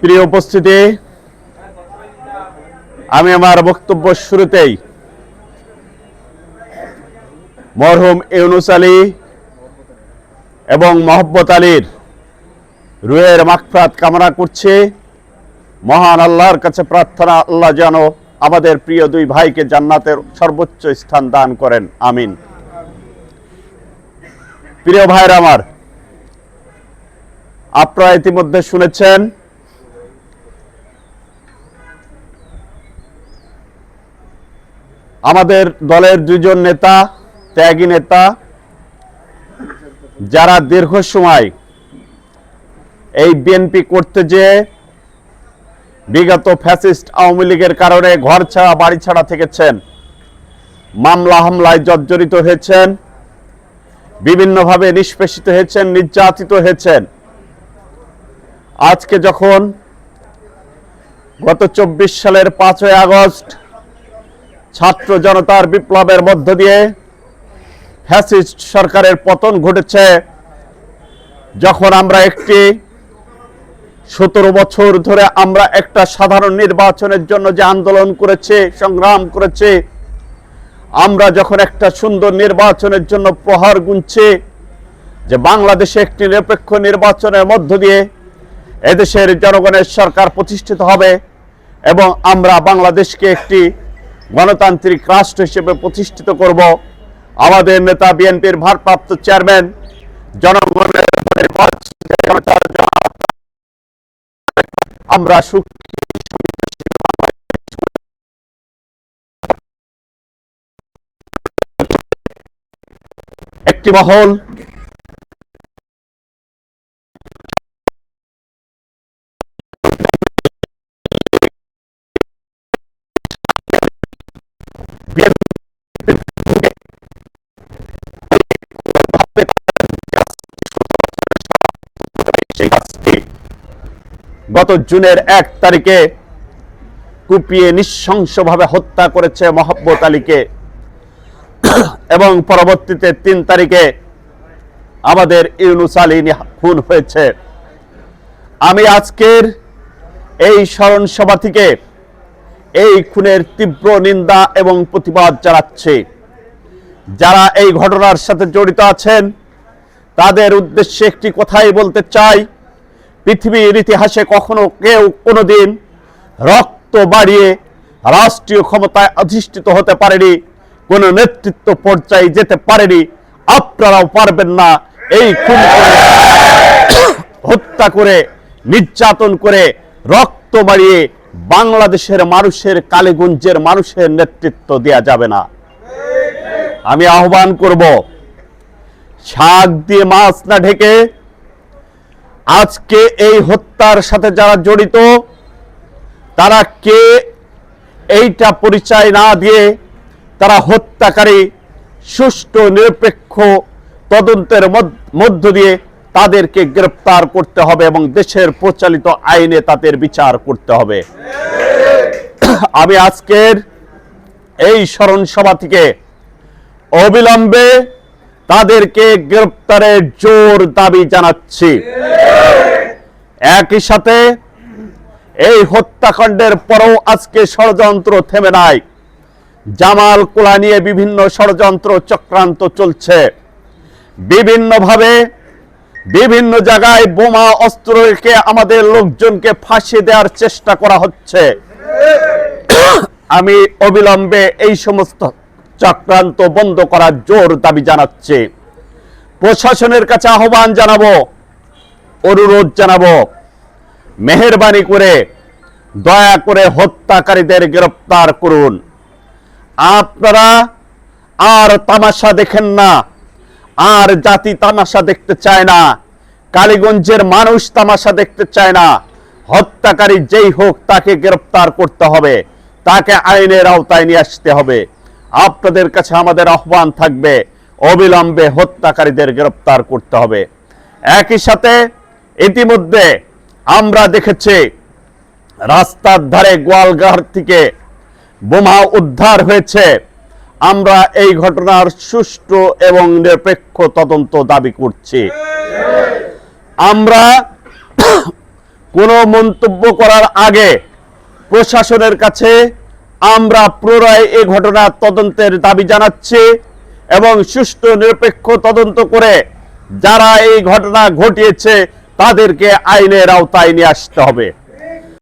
প্রিয় উপস্থিতি, আমি আমার বক্তব্য শুরুতেই মরহুম ইউনুস আলী এবং মোহব্বত আলীর রুয়ের মাকফরাত কামনা করছি। মহান আল্লাহর কাছে প্রার্থনা, আল্লাহ যেন আমাদের প্রিয় দুই ভাইকে জান্নাতের সর্বোচ্চ স্থান দান করেন, আমিন। প্রিয় ভাইরা আমার, আপনারা ইতিমধ্যে শুনেছেন আমাদের দলের দুজন নেতা, ত্যাগী নেতা, যারা দীর্ঘ সময় এই বিএনপি করতে যে বিগত ফ্যাসিস্ট আওয়ামী লীগের কারণে ঘর ছাড়া, বাড়ি ছাড়া থেকেছেন, মামলা হামলায় জর্জরিত হয়েছেন, বিভিন্নভাবে নিষ্পেষিত হয়েছেন, নির্যাতিত হয়েছেন। আজকে যখন গত চব্বিশ সালের পাঁচই আগস্ট ছাত্র জনতার বিপ্লবের মধ্য দিয়ে ফ্যাসিস্ট সরকারের পতন ঘটেছে। যখন আমরা একটি সতেরো বছর ধরে আমরা একটা সাধারণ নির্বাচনের জন্য যে আন্দোলন করেছে, সংগ্রাম করেছে, আমরা যখন একটা সুন্দর নির্বাচনের জন্য প্রহার গুনছি যে বাংলাদেশে একটি নিরপেক্ষ নির্বাচনের মধ্য দিয়ে এদেশের জনগণের সরকার প্রতিষ্ঠিত হবে এবং আমরা বাংলাদেশকে একটি গণতান্ত্রিক রাষ্ট্র হিসেবে প্রতিষ্ঠিত করব। আমাদের নেতা বিএনপির ভারপ্রাপ্ত চেয়ারম্যান জনগণের আমরা একটি মহল গত জুনের এক তারিখে কুপিয়ে নৃশংসভাবে হত্যা করেছে মহব্বত আলীকে। এবং পরবর্তীতে তিন তারিখে আমাদের ইউনুস আলী খুন হয়েছে। আমি আজকের এই স্মরণ সভা থেকে এই খুনের তীব্র নিন্দা এবং প্রতিবাদ জানাচ্ছি। যারা এই ঘটনার সাথে জড়িত আছেন, তাদের উদ্দেশ্যে একটি কথাই বলতে চাই। পৃথিবীর ইতিহাসে কখনো কেউ কোনোদিন রক্ত বাড়িয়ে রাষ্ট্রীয় ক্ষমতায় অধিষ্ঠিত হতে পারেনি, কোনো নেতৃত্ব পর্যায়ে যেতে পারেনি। আপনারাও পারবেন না এই খুন করে হত্যা করে, নির্যাতন করে, রক্ত বাড়িয়ে বাংলাদেশের মানুষের কালীগঞ্জের মানুষের নেতৃত্ব দেয়া যাবে না। আমি আহ্বান করব, শাক দিয়ে মাছ না ঢেকে আজকে এই হত্যার সাথে যারা জড়িত, তারা কে এইটা পরিচয় না দিয়ে তারা হত্যাকারী, সুষ্ঠু, নিরপেক্ষ তদন্তের মধ্য- দিয়ে তাদেরকে গ্রেপ্তার করতে হবে এবং দেশের প্রচলিত আইনে তাদের বিচার করতে হবে। আমি আজকের এই স্মরণ সভা থেকে অবিলম্বে তাদেরকে গ্রেপ্তারের জোর দাবি জানাচ্ছি। একই সাথে এই হত্যাকাণ্ডের পরেও আজকে ষড়যন্ত্র থেমে নাই। জামাল কোলা নিয়ে বিভিন্ন ষড়যন্ত্র চক্রান্ত চলছে। বিভিন্নভাবে বিভিন্ন জায়গায় বোমা অস্ত্র রেখে আমাদের লোকজনকে ফাঁসি দেওয়ার চেষ্টা করা হচ্ছে। আমি অবিলম্বে এই সমস্ত চক্রান্ত বন্ধ করার জোর দাবি জানাচ্ছে। প্রশাসনের কাছে আহ্বান জানাব, অনুরোধ জানাব, মেহরবানি করে, দয়া করে হত্যাকারীদের গ্রেপ্তার করুন। আপনারা আর তামাশা দেখেন না, আর জাতি তামাশা দেখতে চায় না, কালীগঞ্জের মানুষ তামাশা দেখতে চায় না। হত্যাকারী যেই হোক তাকে গ্রেপ্তার করতে হবে, তাকে আইনের আওতায় নিয়ে আসতে হবে। আপনাদের কাছে আমাদের আহ্বান থাকবে, অবিলম্বে হত্যাকারীদের গ্রেপ্তার করতে হবে। একই সাথে ইতিমধ্যে আমরা দেখেছি, রাস্তার ধারে গোয়ালঘর থেকে বোমা উদ্ধার হয়েছে। আমরা এই ঘটনার সুষ্ঠু এবং নিরপেক্ষ তদন্ত দাবি করছি। আমরা কোনো মন্তব্য করার আগে প্রশাসনের কাছে আমরা পুনরায় এ ঘটনা তদন্তের দাবি জানাচ্ছি এবং সুষ্ঠু নিরপেক্ষ তদন্ত করে যারা এই ঘটনা ঘটিয়েছে তাদেরকে আইনের আওতায় নিয়ে আসতে হবে।